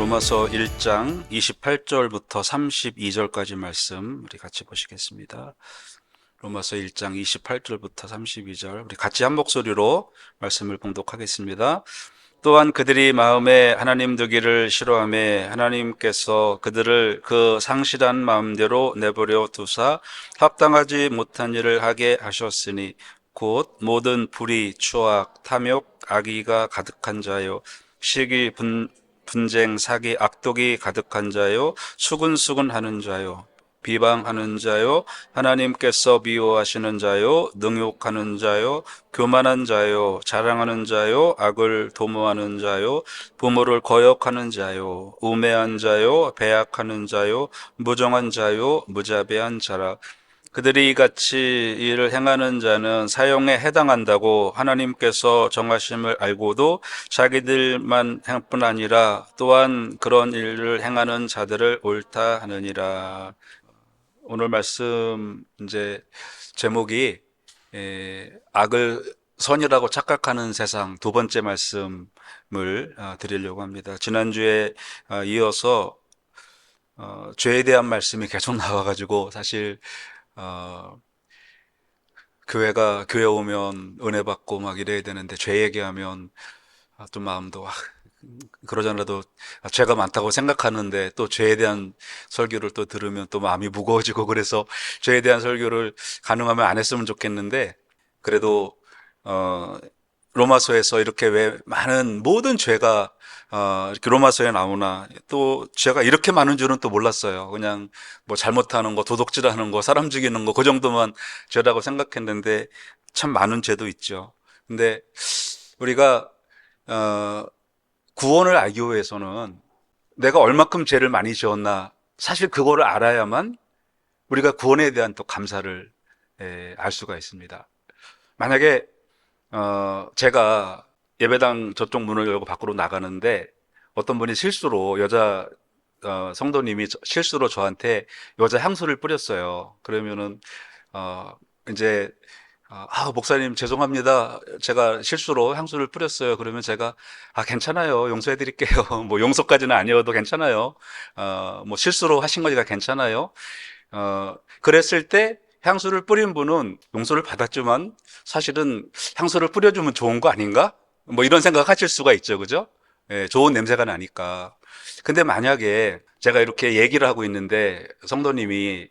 로마서 1장 28절부터 32절까지 말씀 우리 같이 보시겠습니다. 로마서 1장 28절부터 32절 우리 같이 한 목소리로 말씀을 봉독하겠습니다. 또한 그들이 마음에 하나님 두기를 싫어함에 하나님께서 그들을 그 상실한 마음대로 내버려 두사 합당하지 못한 일을 하게 하셨으니 곧 모든 불의, 추악, 탐욕, 악의가 가득한 자요 시기, 분, 분쟁, 사기, 악독이 가득한 자요 수근수근 하는 자요 비방하는 자요 하나님께서 미워하시는 자요 능욕하는 자요 교만한 자요 자랑하는 자요 악을 도모하는 자요 부모를 거역하는 자요 우매한 자요 배약하는 자요 무정한 자요 무자비한 자라 그들이 같이 일을 행하는 자는 사형에 해당한다고 하나님께서 정하심을 알고도 자기들만 행뿐 아니라 또한 그런 일을 행하는 자들을 옳다 하느니라. 오늘 말씀 이제 제목이 에, 악을 선이라고 착각하는 세상 두 번째 말씀을 아, 드리려고 합니다. 지난주에 아, 이어서 어, 죄에 대한 말씀이 계속 나와가지고 사실 어, 교회가 교회 오면 은혜 받고 막 이래야 되는데 죄 얘기하면 아, 좀 마음도 아, 그러잖아도 죄가 많다고 생각하는데 또 죄에 대한 설교를 또 들으면 또 마음이 무거워지고 그래서 죄에 대한 설교를 가능하면 안 했으면 좋겠는데 그래도 어 로마서에서 이렇게 왜 많은 모든 죄가 어, 이렇게 로마서에 나오나 또 죄가 이렇게 많은 줄은 또 몰랐어요. 그냥 뭐 잘못하는 거, 도둑질하는 거, 사람 죽이는 거 그 정도만 죄라고 생각했는데 참 많은 죄도 있죠. 근데 우리가 어, 구원을 알기 위해서는 내가 얼마큼 죄를 많이 지었나 사실 그거를 알아야만 우리가 구원에 대한 또 감사를 에, 알 수가 있습니다. 만약에 어, 제가 예배당 저쪽 문을 열고 밖으로 나가는데 어떤 분이 실수로 여자 어, 성도님이 저- 실수로 저한테 여자 향수를 뿌렸어요. 그러면은 어, 이제 어, 아, 목사님 죄송합니다. 제가 실수로 향수를 뿌렸어요. 그러면 제가 아, 괜찮아요. 용서해 드릴게요. 뭐 용서까지는 아니어도 괜찮아요. 어, 뭐 실수로 하신 거니까 괜찮아요. 어, 그랬을 때 향수를 뿌린 분은 용서를 받았지만 사실은 향수를 뿌려주면 좋은 거 아닌가? 뭐 이런 생각 하실 수가 있죠. 그죠? 예, 좋은 냄새가 나니까. 근데 만약에 제가 이렇게 얘기를 하고 있는데 성도님이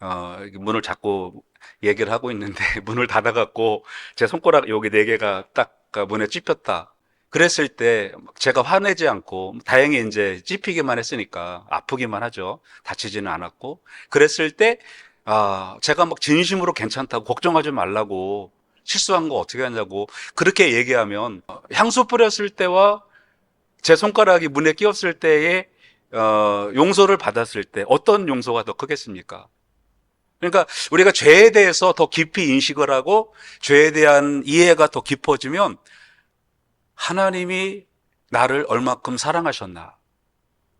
어, 문을 잡고 얘기를 하고 있는데 문을 닫아갖고 제 손가락 여기 네 개가 딱 문에 찝혔다. 그랬을 때 제가 화내지 않고 다행히 이제 찝히기만 했으니까 아프기만 하죠. 다치지는 않았고 그랬을 때 아, 제가 막 진심으로 괜찮다고 걱정하지 말라고 실수한 거 어떻게 하냐고 그렇게 얘기하면 어, 향수 뿌렸을 때와 제 손가락이 문에 끼었을 때의 어, 용서를 받았을 때 어떤 용서가 더 크겠습니까? 그러니까 우리가 죄에 대해서 더 깊이 인식을 하고 죄에 대한 이해가 더 깊어지면 하나님이 나를 얼마큼 사랑하셨나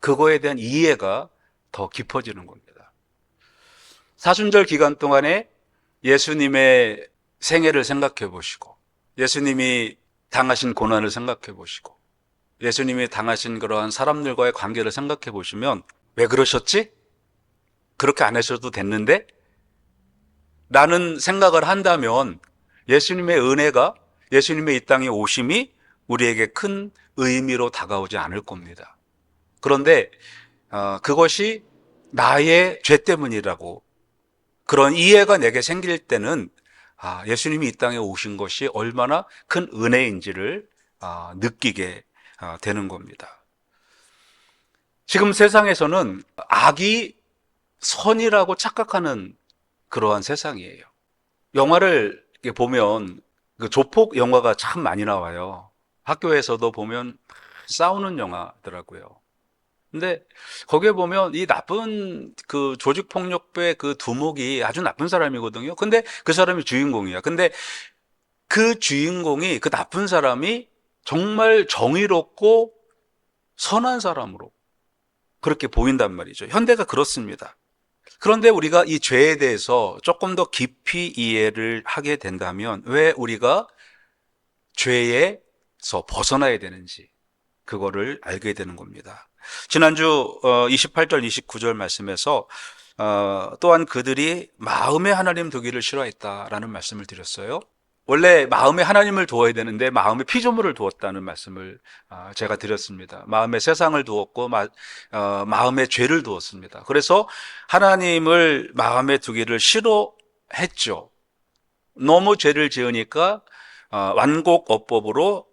그거에 대한 이해가 더 깊어지는 겁니다. 사순절 기간 동안에 예수님의 생애를 생각해 보시고 예수님이 당하신 고난을 생각해 보시고 예수님이 당하신 그러한 사람들과의 관계를 생각해 보시면 왜 그러셨지? 그렇게 안 하셔도 됐는데? 라는 생각을 한다면 예수님의 은혜가 예수님의 이 땅에 오심이 우리에게 큰 의미로 다가오지 않을 겁니다. 그런데 어, 그것이 나의 죄 때문이라고 그런 이해가 내게 생길 때는 아, 예수님이 이 땅에 오신 것이 얼마나 큰 은혜인지를 아, 느끼게 아, 되는 겁니다. 지금 세상에서는 악이 선이라고 착각하는 그러한 세상이에요. 영화를 보면 그 조폭 영화가 참 많이 나와요. 학교에서도 보면 싸우는 영화더라고요. 근데 거기에 보면 이 나쁜 그 조직 폭력배 그 두목이 아주 나쁜 사람이거든요. 근데 그 사람이 주인공이야. 근데 그 주인공이 그 나쁜 사람이 정말 정의롭고 선한 사람으로 그렇게 보인단 말이죠. 현대가 그렇습니다. 그런데 우리가 이 죄에 대해서 조금 더 깊이 이해를 하게 된다면 왜 우리가 죄에서 벗어나야 되는지 그거를 알게 되는 겁니다. 지난주 28절, 29절 말씀에서 어, 또한 그들이 마음에 하나님 두기를 싫어했다라는 말씀을 드렸어요. 원래 마음에 하나님을 두어야 되는데 마음에 피조물을 두었다는 말씀을 어, 제가 드렸습니다. 마음에 세상을 두었고 마, 어, 마음에 죄를 두었습니다. 그래서 하나님을 마음에 두기를 싫어했죠. 너무 죄를 지으니까 어, 완곡 어법으로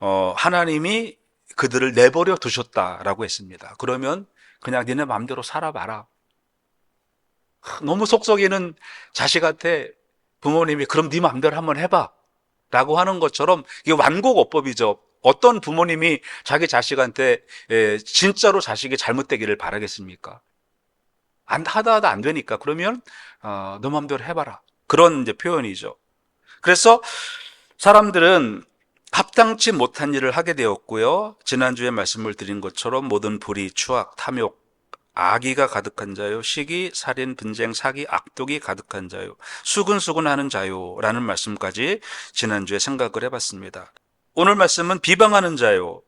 어, 하나님이 그들을 내버려 두셨다라고 했습니다. 그러면 그냥 니네 마음대로 살아봐라. 너무 속썩이는 자식한테 부모님이 그럼 네 마음대로 한번 해봐. 라고 하는 것처럼 이게 완곡어법이죠. 어떤 부모님이 자기 자식한테 예, 진짜로 자식이 잘못되기를 바라겠습니까? 안 하다 하다 안 되니까 그러면 어, 너 마음대로 해봐라. 그런 이제 표현이죠. 그래서 사람들은 합당치 못한 일을 하게 되었고요. 지난주에 말씀을 드린 것처럼 모든 불의, 추악, 탐욕, 악의가 가득한 자요, 시기, 살인, 분쟁, 사기, 악독이 가득한 자요, 수근수근하는 자요라는 말씀까지 지난주에 생각을 해봤습니다. 오늘 말씀은 비방하는 자요.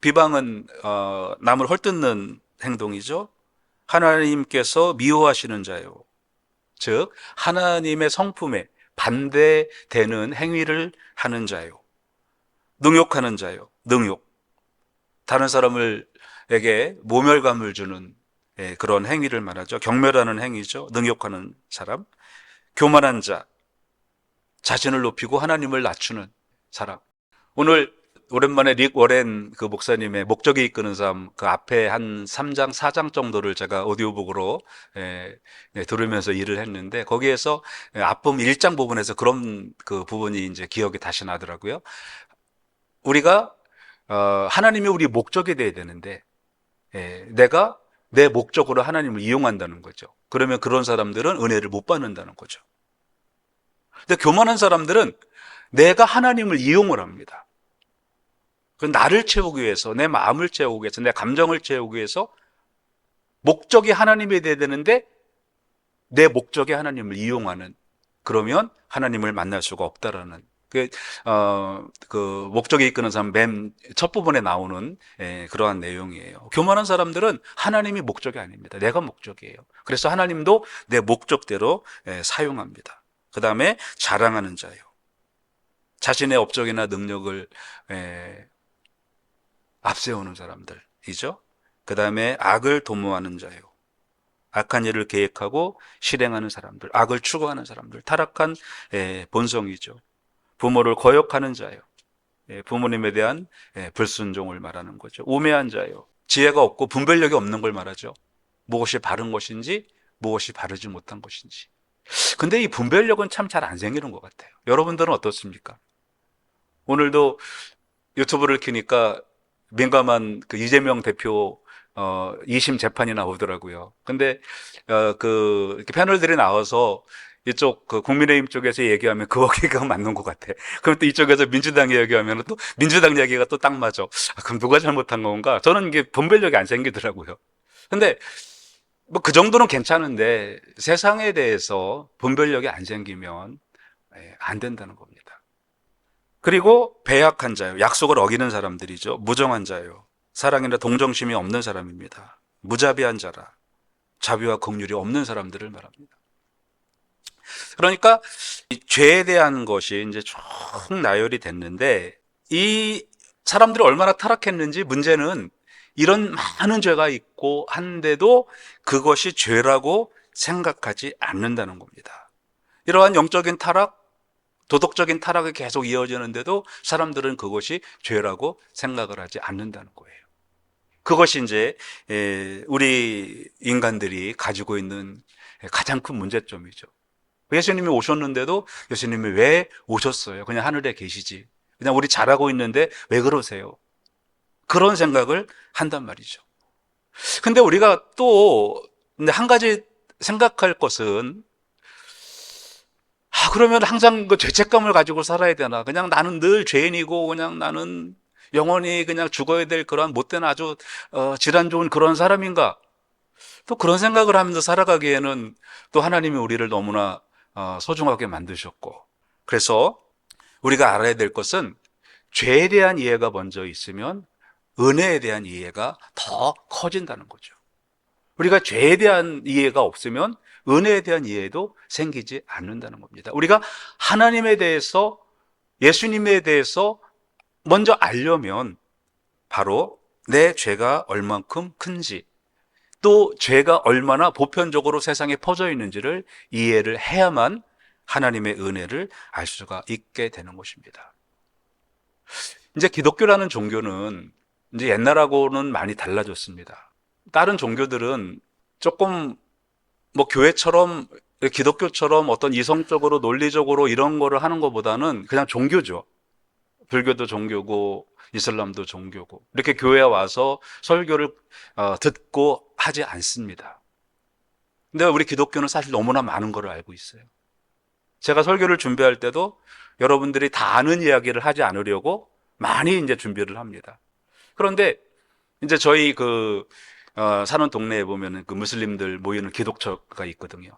비방은 어, 남을 헐뜯는 행동이죠. 하나님께서 미워하시는 자요. 즉 하나님의 성품에 반대되는 행위를 하는 자요. 능욕하는 자요. 능욕. 다른 사람을 에게 모멸감을 주는 예, 그런 행위를 말하죠. 경멸하는 행위죠. 능욕하는 사람. 교만한 자. 자신을 높이고 하나님을 낮추는 사람. 오늘 오랜만에 릭 워렌 그 목사님의 목적이 이끄는 삶 그 앞에 한 3장, 4장 정도를 제가 오디오북으로 예, 예, 들으면서 일을 했는데 거기에서 예, 앞부분 1장 부분에서 그런 그 부분이 이제 기억이 다시 나더라고요. 우리가 어, 하나님이 우리 목적이 돼야 되는데 예, 내가 내 목적으로 하나님을 이용한다는 거죠. 그러면 그런 사람들은 은혜를 못 받는다는 거죠. 근데 교만한 사람들은 내가 하나님을 이용을 합니다. 그 나를 채우기 위해서, 내 마음을 채우기 위해서, 내 감정을 채우기 위해서 목적이 하나님이 돼야 되는데 내 목적이 하나님을 이용하는 그러면 하나님을 만날 수가 없다라는 그, 어, 그, 목적이 이끄는 사람 맨 첫 부분에 나오는 예, 그러한 내용이에요. 교만한 사람들은 하나님이 목적이 아닙니다. 내가 목적이에요. 그래서 하나님도 내 목적대로 예, 사용합니다. 그 다음에 자랑하는 자요. 자신의 업적이나 능력을 예, 앞세우는 사람들이죠. 그 다음에 악을 도모하는 자요. 악한 일을 계획하고 실행하는 사람들, 악을 추구하는 사람들, 타락한 예, 본성이죠. 부모를 거역하는 자요. 예, 부모님에 대한 예, 불순종을 말하는 거죠. 우매한 자요. 지혜가 없고 분별력이 없는 걸 말하죠. 무엇이 바른 것인지, 무엇이 바르지 못한 것인지. 근데 이 분별력은 참 잘 안 생기는 것 같아요. 여러분들은 어떻습니까? 오늘도 유튜브를 켜니까 민감한 그 이재명 대표 어 2심 재판이 나오더라고요. 근데 어그 이렇게 패널들이 나와서 이쪽 그 국민의힘 쪽에서 얘기하면 그 얘기가 맞는 것 같아. 그럼 또 이쪽에서 민주당 얘기하면 또 민주당 얘기가 또 딱 맞아. 아, 그럼 누가 잘못한 건가? 저는 이게 분별력이 안 생기더라고요. 근데 뭐 그 정도는 괜찮은데 세상에 대해서 분별력이 안 생기면 예, 안 된다는 겁니다. 그리고 배약한 자요. 약속을 어기는 사람들이죠. 무정한 자요. 사랑이나 동정심이 없는 사람입니다. 무자비한 자라. 자비와 긍휼이 없는 사람들을 말합니다. 그러니까 이 죄에 대한 것이 이제 쭉 나열이 됐는데 이 사람들이 얼마나 타락했는지 문제는 이런 많은 죄가 있고 한데도 그것이 죄라고 생각하지 않는다는 겁니다. 이러한 영적인 타락, 도덕적인 타락이 계속 이어지는데도 사람들은 그것이 죄라고 생각을 하지 않는다는 거예요. 그것이 이제 우리 인간들이 가지고 있는 가장 큰 문제점이죠. 예수님이 오셨는데도 예수님이 왜 오셨어요? 그냥 하늘에 계시지. 그냥 우리 잘하고 있는데 왜 그러세요? 그런 생각을 한단 말이죠. 근데 우리가 또 한 가지 생각할 것은 아, 그러면 항상 그 죄책감을 가지고 살아야 되나? 그냥 나는 늘 죄인이고 그냥 나는 영원히 그냥 죽어야 될 그런 못된 아주 어, 질환 좋은 그런 사람인가? 또 그런 생각을 하면서 살아가기에는 또 하나님이 우리를 너무나 어, 소중하게 만드셨고 그래서 우리가 알아야 될 것은 죄에 대한 이해가 먼저 있으면 은혜에 대한 이해가 더 커진다는 거죠. 우리가 죄에 대한 이해가 없으면 은혜에 대한 이해도 생기지 않는다는 겁니다. 우리가 하나님에 대해서 예수님에 대해서 먼저 알려면 바로 내 죄가 얼만큼 큰지 또 죄가 얼마나 보편적으로 세상에 퍼져 있는지를 이해를 해야만 하나님의 은혜를 알 수가 있게 되는 것입니다. 이제 기독교라는 종교는 이제 옛날하고는 많이 달라졌습니다. 다른 종교들은 조금 뭐 교회처럼 기독교처럼 어떤 이성적으로 논리적으로 이런 거를 하는 것보다는 그냥 종교죠. 불교도 종교고 이슬람도 종교고 이렇게 교회에 와서 설교를 어, 듣고 하지 않습니다. 근데 우리 기독교는 사실 너무나 많은 걸 알고 있어요. 제가 설교를 준비할 때도 여러분들이 다 아는 이야기를 하지 않으려고 많이 이제 준비를 합니다. 그런데 이제 저희 그 어, 사는 동네에 보면은 그 무슬림들 모이는 기독처가 있거든요.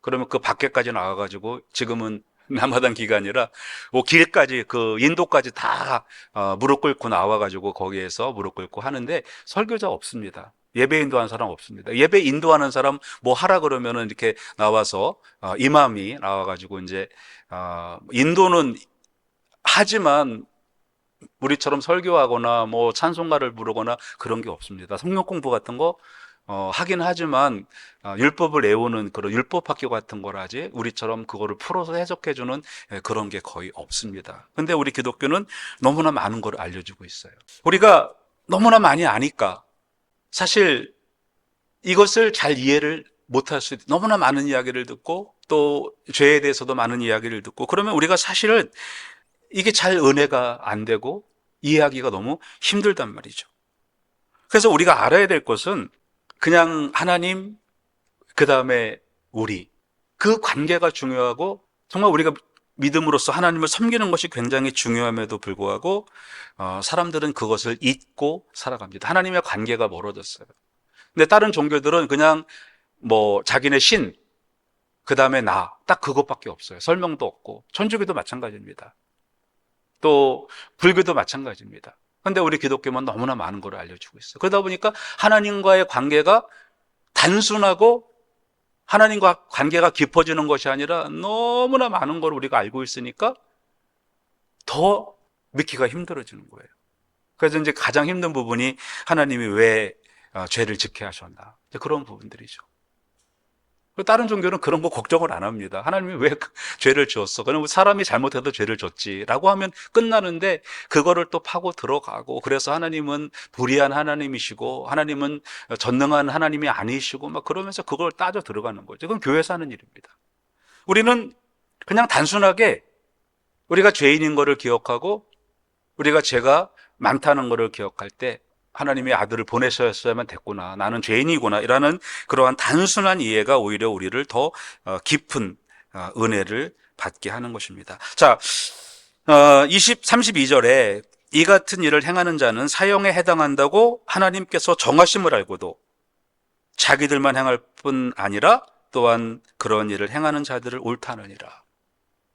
그러면 그 밖에까지 나와가지고 지금은 남아당 기간이라 뭐 길까지 그 인도까지 다 어, 무릎 꿇고 나와가지고 거기에서 무릎 꿇고 하는데 설교자 없습니다. 예배 인도하는 사람 없습니다. 예배 인도하는 사람 뭐 하라 그러면은 이렇게 나와서 어, 이맘이 나와가지고 이제 어, 인도는 하지만 우리처럼 설교하거나 뭐 찬송가를 부르거나 그런 게 없습니다. 성경 공부 같은 거 어, 하긴 하지만 어, 율법을 외우는 그런 율법 학교 같은 거라지 우리처럼 그거를 풀어서 해석해 주는 예, 그런 게 거의 없습니다. 근데 우리 기독교는 너무나 많은 걸 알려주고 있어요. 우리가 너무나 많이 아니까 사실 이것을 잘 이해를 못할 수 있, 너무나 많은 이야기를 듣고 또 죄에 대해서도 많은 이야기를 듣고 그러면 우리가 사실은 이게 잘 은혜가 안 되고 이해하기가 너무 힘들단 말이죠. 그래서 우리가 알아야 될 것은 그냥 하나님, 그 다음에 우리. 그 관계가 중요하고 정말 우리가 믿음으로써 하나님을 섬기는 것이 굉장히 중요함에도 불구하고 어, 사람들은 그것을 잊고 살아갑니다. 하나님의 관계가 멀어졌어요. 근데 다른 종교들은 그냥 뭐 자기네 신, 그 다음에 나, 딱 그것밖에 없어요. 설명도 없고 천주교도 마찬가지입니다. 또 불교도 마찬가지입니다. 근데 우리 기독교만 너무나 많은 걸 알려주고 있어요. 그러다 보니까 하나님과의 관계가 단순하고 하나님과 관계가 깊어지는 것이 아니라 너무나 많은 걸 우리가 알고 있으니까 더 믿기가 힘들어지는 거예요. 그래서 이제 가장 힘든 부분이 하나님이 왜 어, 죄를 짓게 하셨나. 그런 부분들이죠. 다른 종교는 그런 거 걱정을 안 합니다. 하나님이 왜그 죄를 지었어? 그럼 사람이 잘못해도 죄를 졌지라고 하면 끝나는데 그거를 또 파고 들어가고 그래서 하나님은 불의한 하나님이시고 하나님은 전능한 하나님이 아니시고 막 그러면서 그걸 따져 들어가는 거죠. 그건 교회에서 하는 일입니다. 우리는 그냥 단순하게 우리가 죄인인 것을 기억하고 우리가 죄가 많다는 것을 기억할 때 하나님의 아들을 보내셨어야만 됐구나. 나는 죄인이구나. 이라는 그러한 단순한 이해가 오히려 우리를 더 어, 깊은 어, 은혜를 받게 하는 것입니다. 자, 20, 32절에 이 같은 일을 행하는 자는 사형에 해당한다고 하나님께서 정하심을 알고도 자기들만 행할 뿐 아니라 또한 그런 일을 행하는 자들을 옳다느니라.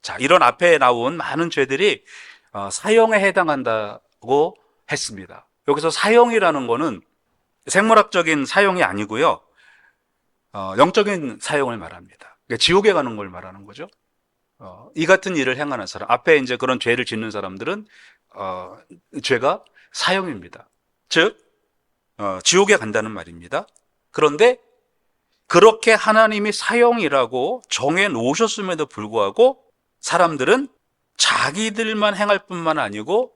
자, 이런 앞에 나온 많은 죄들이 어, 사형에 해당한다고 했습니다. 여기서 사형이라는 거는 생물학적인 사형이 아니고요. 어, 영적인 사형을 말합니다. 그러니까 지옥에 가는 걸 말하는 거죠. 어, 이 같은 일을 행하는 사람, 앞에 이제 그런 죄를 짓는 사람들은 어, 죄가 사형입니다. 즉 어, 지옥에 간다는 말입니다. 그런데 그렇게 하나님이 사형이라고 정해 놓으셨음에도 불구하고 사람들은 자기들만 행할 뿐만 아니고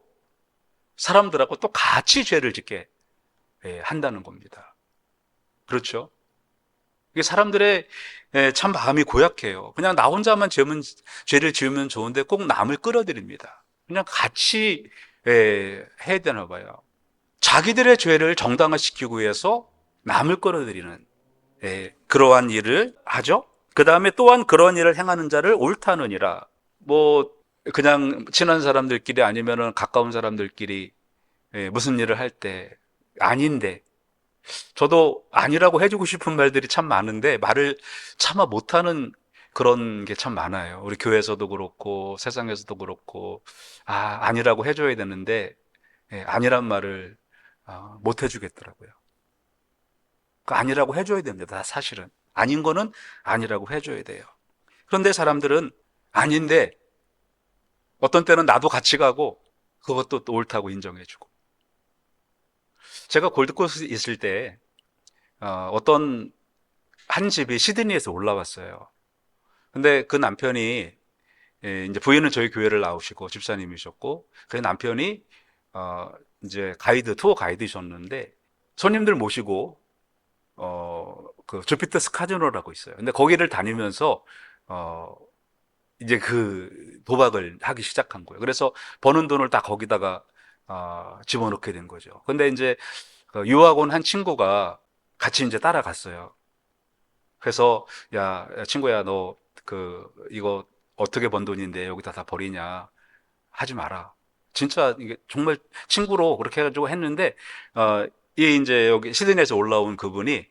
사람들하고 또 같이 죄를 짓게 예, 한다는 겁니다. 그렇죠? 이게 사람들의 예, 참 마음이 고약해요. 그냥 나 혼자만 죄면, 죄를 지으면 좋은데 꼭 남을 끌어들입니다. 그냥 같이 예, 해야 되나 봐요. 자기들의 죄를 정당화시키기 위해서 남을 끌어들이는 그러한 일을 하죠. 그 다음에 또한 그런 일을 행하는 자를 옳다느니라. 뭐 그냥 친한 사람들끼리 아니면은 가까운 사람들끼리 예, 무슨 일을 할 때 아닌데 저도 아니라고 해주고 싶은 말들이 참 많은데 말을 차마 못하는 그런 게 참 많아요. 우리 교회에서도 그렇고 세상에서도 그렇고 아 아니라고 해줘야 되는데 예, 아니란 말을 아, 못 해주겠더라고요. 그 아니라고 해줘야 됩니다. 사실은 아닌 거는 아니라고 해줘야 돼요. 그런데 사람들은 아닌데 어떤 때는 나도 같이 가고 그것도 또 옳다고 인정해주고 제가 골드코스트 있을 때 어, 어떤 한 집이 시드니에서 올라왔어요. 근데 그 남편이 예, 이제 부인은 저희 교회를 나오시고 집사님이셨고 그 남편이 어, 이제 가이드 투어 가이드셨는데 손님들 모시고 어, 그 주피터 스카지노라고 있어요. 근데 거기를 다니면서 어, 이제 그 도박을 하기 시작한 거예요. 그래서 버는 돈을 다 거기다가 어, 집어넣게 된 거죠. 근데 이제 그 유학 온 한 친구가 같이 이제 따라갔어요. 그래서 야, 야, 친구야 너 그 이거 어떻게 번 돈인데 여기다 다 버리냐 하지 마라. 진짜 이게 정말 친구로 그렇게 해가지고 했는데 어, 이 이제 여기 시드니에서 올라온 그분이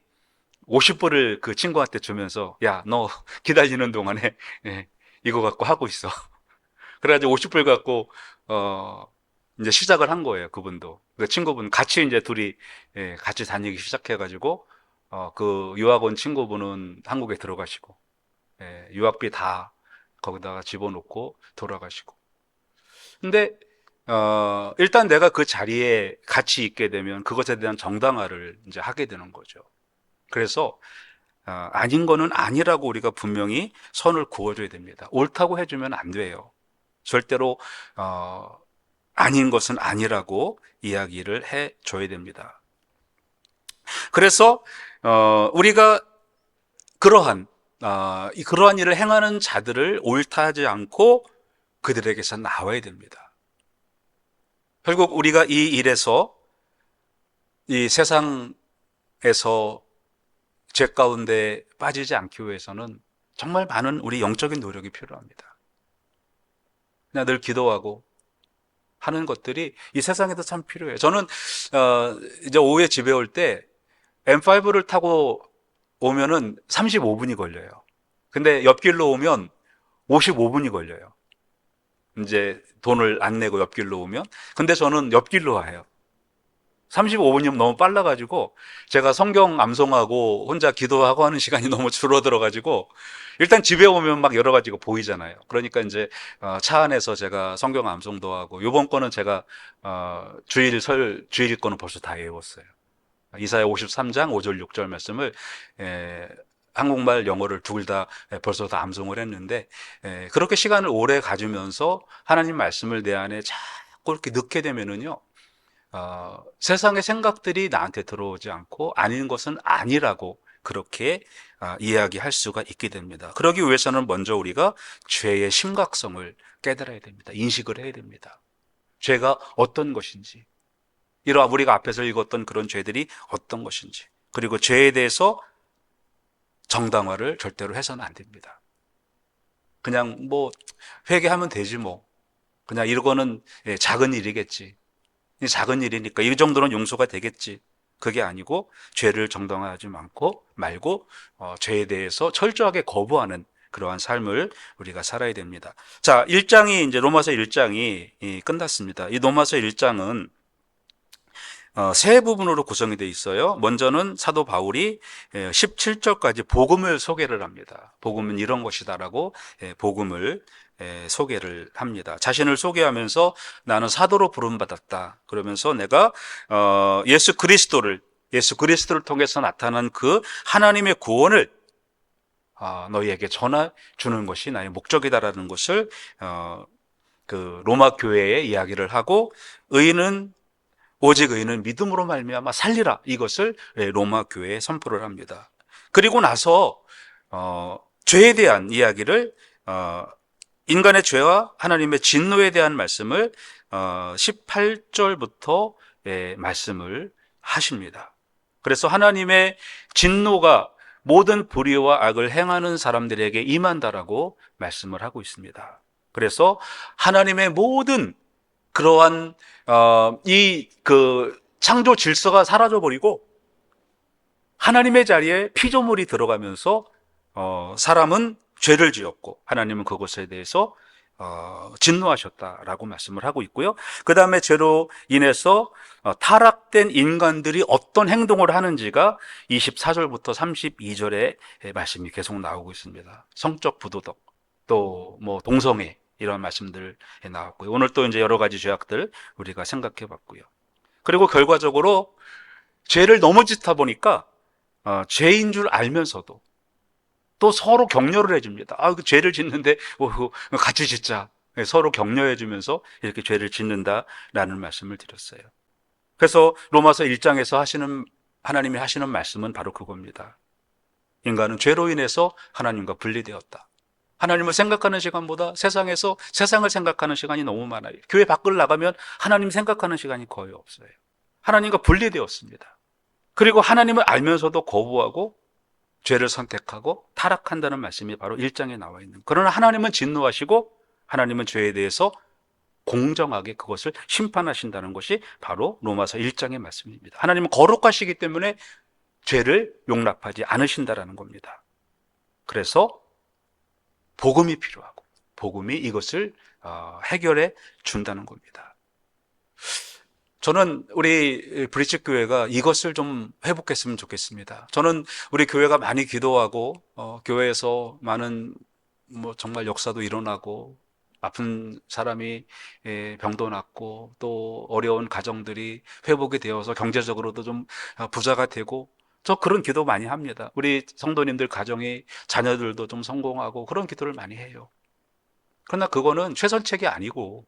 50불을 그 친구한테 주면서 야 너 기다리는 동안에 예, 이거 갖고 하고 있어. 그래가지고 50불 갖고 어 이제 시작을 한 거예요. 그분도 그 친구분 같이 이제 둘이 예, 같이 다니기 시작해가지고 어, 그 유학 온 친구분은 한국에 들어가시고 예, 유학비 다 거기다가 집어넣고 돌아가시고. 근데 어, 일단 내가 그 자리에 같이 있게 되면 그것에 대한 정당화를 이제 하게 되는 거죠. 그래서 어, 아닌 거는 아니라고 우리가 분명히 선을 그어줘야 됩니다. 옳다고 해주면 안 돼요. 절대로 어, 아닌 것은 아니라고 이야기를 해줘야 됩니다. 그래서 어, 우리가 그러한 어, 이 그러한 일을 행하는 자들을 옳다하지 않고 그들에게서 나와야 됩니다. 결국 우리가 이 일에서 이 세상에서 죄 가운데 빠지지 않기 위해서는 정말 많은 우리 영적인 노력이 필요합니다. 그냥 늘 기도하고 하는 것들이 이 세상에도 참 필요해요. 저는 어, 이제 오후에 집에 올 때 M5를 타고 오면은 35분이 걸려요. 근데 옆길로 오면 55분이 걸려요. 이제 돈을 안 내고 옆길로 오면. 근데 저는 옆길로 와요. 35분이면 너무 빨라가지고 제가 성경 암송하고 혼자 기도하고 하는 시간이 너무 줄어들어가지고 일단 집에 오면 막 여러 가지가 보이잖아요. 그러니까 이제 어, 차 안에서 제가 성경 암송도 하고 요번 거는 제가 어, 주일 설 주일 거는 벌써 다 외웠어요. 이사야 53장 5절 6절 말씀을 에, 한국말 영어를 둘 다 벌써 다 암송을 했는데 에, 그렇게 시간을 오래 가지면서 하나님 말씀을 내 안에 자꾸 이렇게 넣게 되면은요 어, 세상의 생각들이 나한테 들어오지 않고 아닌 것은 아니라고 그렇게 아, 이야기할 수가 있게 됩니다. 그러기 위해서는 먼저 우리가 죄의 심각성을 깨달아야 됩니다. 인식을 해야 됩니다. 죄가 어떤 것인지, 이러한 우리가 앞에서 읽었던 그런 죄들이 어떤 것인지, 그리고 죄에 대해서 정당화를 절대로 해서는 안 됩니다. 그냥 뭐 회개하면 되지 뭐. 그냥 이거는 예, 작은 일이겠지. 작은 일이니까 이 정도는 용서가 되겠지. 그게 아니고 죄를 정당화하지 않고 말고 어, 죄에 대해서 철저하게 거부하는 그러한 삶을 우리가 살아야 됩니다. 자, 1장이 이제 로마서 1장이 이, 끝났습니다. 이 로마서 1장은 어, 세 부분으로 구성이 되어 있어요. 먼저는 사도 바울이 17절까지 복음을 소개를 합니다. 복음은 이런 것이다라고 예, 복음을 예, 소개를 합니다. 자신을 소개하면서 나는 사도로 부름받았다. 그러면서 내가 어, 예수 그리스도를 예수 그리스도를 통해서 나타난 그 하나님의 구원을 아, 너희에게 전해 주는 것이 나의 목적이다라는 것을 어, 그 로마 교회에 이야기를 하고 의인은 오직 의인은 믿음으로 말미암아 살리라 이것을 예, 로마 교회에 선포를 합니다. 그리고 나서 어, 죄에 대한 이야기를 어, 인간의 죄와 하나님의 진노에 대한 말씀을 어, 18절부터 예, 말씀을 하십니다. 그래서 하나님의 진노가 모든 불의와 악을 행하는 사람들에게 임한다라고 말씀을 하고 있습니다. 그래서 하나님의 모든 그러한 어, 이 그 창조 질서가 사라져 버리고 하나님의 자리에 피조물이 들어가면서 어, 사람은 죄를 지었고 하나님은 그것에 대해서 어, 진노하셨다라고 말씀을 하고 있고요. 그 다음에 죄로 인해서 어, 타락된 인간들이 어떤 행동을 하는지가 24절부터 32절에 말씀이 계속 나오고 있습니다. 성적 부도덕, 또 뭐 동성애 이런 말씀들 나왔고요. 오늘 또 이제 여러 가지 죄악들 우리가 생각해 봤고요. 그리고 결과적으로 죄를 너무 짓다 보니까 어, 죄인 줄 알면서도 또 서로 격려를 해줍니다. 아, 그 죄를 짓는데 오, 같이 짓자. 네, 서로 격려해주면서 이렇게 죄를 짓는다라는 말씀을 드렸어요. 그래서 로마서 1장에서 하시는 하나님이 하시는 말씀은 바로 그겁니다. 인간은 죄로 인해서 하나님과 분리되었다. 하나님을 생각하는 시간보다 세상에서 세상을 생각하는 시간이 너무 많아요. 교회 밖을 나가면 하나님 생각하는 시간이 거의 없어요. 하나님과 분리되었습니다. 그리고 하나님을 알면서도 거부하고 죄를 선택하고 타락한다는 말씀이 바로 1장에 나와 있는. 그러나 하나님은 진노하시고 하나님은 죄에 대해서 공정하게 그것을 심판하신다는 것이 바로 로마서 1장의 말씀입니다. 하나님은 거룩하시기 때문에 죄를 용납하지 않으신다라는 겁니다. 그래서 복음이 필요하고 복음이 이것을 어, 해결해 준다는 겁니다. 저는 우리 브리치 교회가 이것을 좀 회복했으면 좋겠습니다. 저는 우리 교회가 많이 기도하고 어, 교회에서 많은 뭐 정말 역사도 일어나고 아픈 사람이 예, 병도 낫고 또 어려운 가정들이 회복이 되어서 경제적으로도 좀 어, 부자가 되고 저 그런 기도 많이 합니다. 우리 성도님들 가정이 자녀들도 좀 성공하고 그런 기도를 많이 해요. 그러나 그거는 최선책이 아니고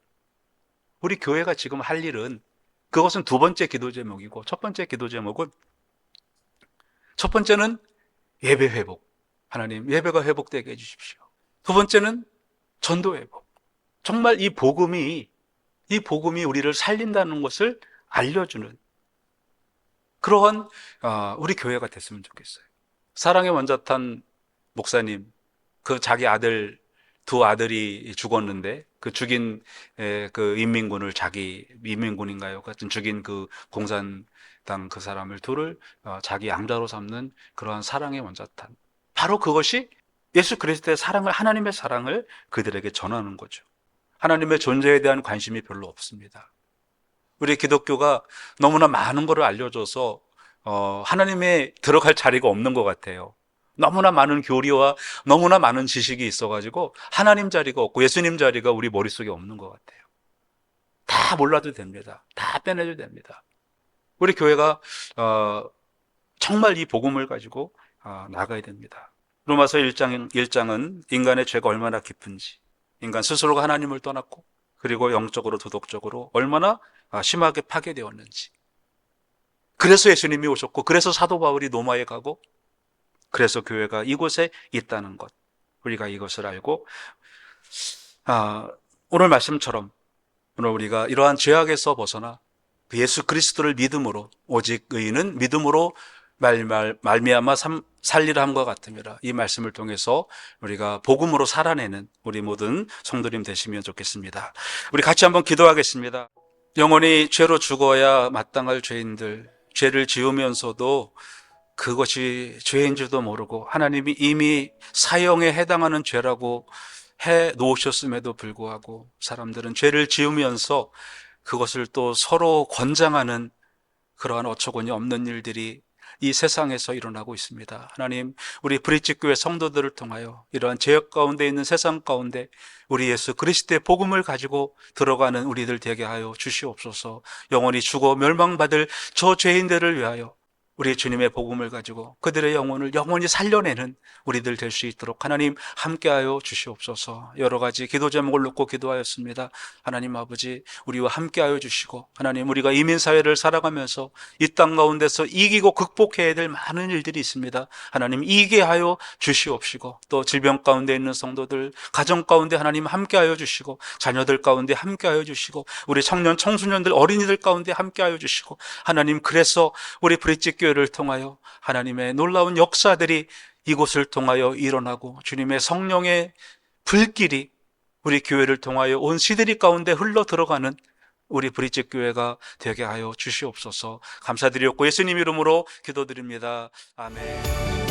우리 교회가 지금 할 일은 그것은 두 번째 기도 제목이고 첫 번째 기도 제목은 첫 번째는 예배 회복. 하나님 예배가 회복되게 해 주십시오. 두 번째는 전도 회복. 정말 이 복음이 이 복음이 우리를 살린다는 것을 알려주는 그러한 어, 우리 교회가 됐으면 좋겠어요. 사랑의 원자탄 목사님 그 자기 아들 두 아들이 죽었는데 그 죽인 에, 그 인민군을 자기 인민군인가요? 같은 죽인 그 공산당 그 사람을 둘을 어, 자기 양자로 삼는 그러한 사랑의 원자탄. 바로 그것이 예수 그리스도의 사랑을 하나님의 사랑을 그들에게 전하는 거죠. 하나님의 존재에 대한 관심이 별로 없습니다. 우리 기독교가 너무나 많은 것을 알려줘서 어, 하나님의 들어갈 자리가 없는 것 같아요. 너무나 많은 교리와 너무나 많은 지식이 있어가지고 하나님 자리가 없고 예수님 자리가 우리 머릿속에 없는 것 같아요. 다 몰라도 됩니다. 다 빼내도 됩니다. 우리 교회가 어, 정말 이 복음을 가지고 어, 나가야 됩니다. 로마서 1장, 1장은 인간의 죄가 얼마나 깊은지 인간 스스로가 하나님을 떠났고 그리고 영적으로 도덕적으로 얼마나 아, 심하게 파괴되었는지. 그래서 예수님이 오셨고 그래서 사도 바울이 노마에 가고 그래서 교회가 이곳에 있다는 것. 우리가 이것을 알고 아, 오늘 말씀처럼 오늘 우리가 이러한 죄악에서 벗어나 그 예수 그리스도를 믿음으로 오직 의인은 믿음으로 말말 말미암아 살리라 함과 같음이라 이 말씀을 통해서 우리가 복음으로 살아내는 우리 모든 성도님 되시면 좋겠습니다. 우리 같이 한번 기도하겠습니다. 영원히 죄로 죽어야 마땅할 죄인들 죄를 지으면서도 그것이 죄인 줄도 모르고 하나님이 이미 사형에 해당하는 죄라고 해 놓으셨음에도 불구하고 사람들은 죄를 지으면서 그것을 또 서로 권장하는 그러한 어처구니 없는 일들이 이 세상에서 일어나고 있습니다. 하나님, 우리 브릿지 교회 성도들을 통하여 이러한 죄악 가운데 있는 세상 가운데 우리 예수 그리스도의 복음을 가지고 들어가는 우리들 되게 하여 주시옵소서. 영원히 죽어 멸망받을 저 죄인들을 위하여 우리 주님의 복음을 가지고 그들의 영혼을 영원히 살려내는 우리들 될 수 있도록 하나님 함께하여 주시옵소서. 여러 가지 기도 제목을 놓고 기도하였습니다. 하나님 아버지 우리와 함께하여 주시고 하나님 우리가 이민 사회를 살아가면서 이 땅 가운데서 이기고 극복해야 될 많은 일들이 있습니다. 하나님 이기게 하여 주시옵시고 또 질병 가운데 있는 성도들 가정 가운데 하나님 함께하여 주시고 자녀들 가운데 함께하여 주시고 우리 청년 청소년들 어린이들 가운데 함께하여 주시고 하나님 그래서 우리 브릿지 교회를 통하여 하나님의 놀라운 역사들이 이곳을 통하여 일어나고 주님의 성령의 불길이 우리 교회를 통하여 온 시대리 가운데 흘러 들어가는 우리 브릿지 교회가 되게 하여 주시옵소서 감사드렸고 예수님 이름으로 기도드립니다. 아멘.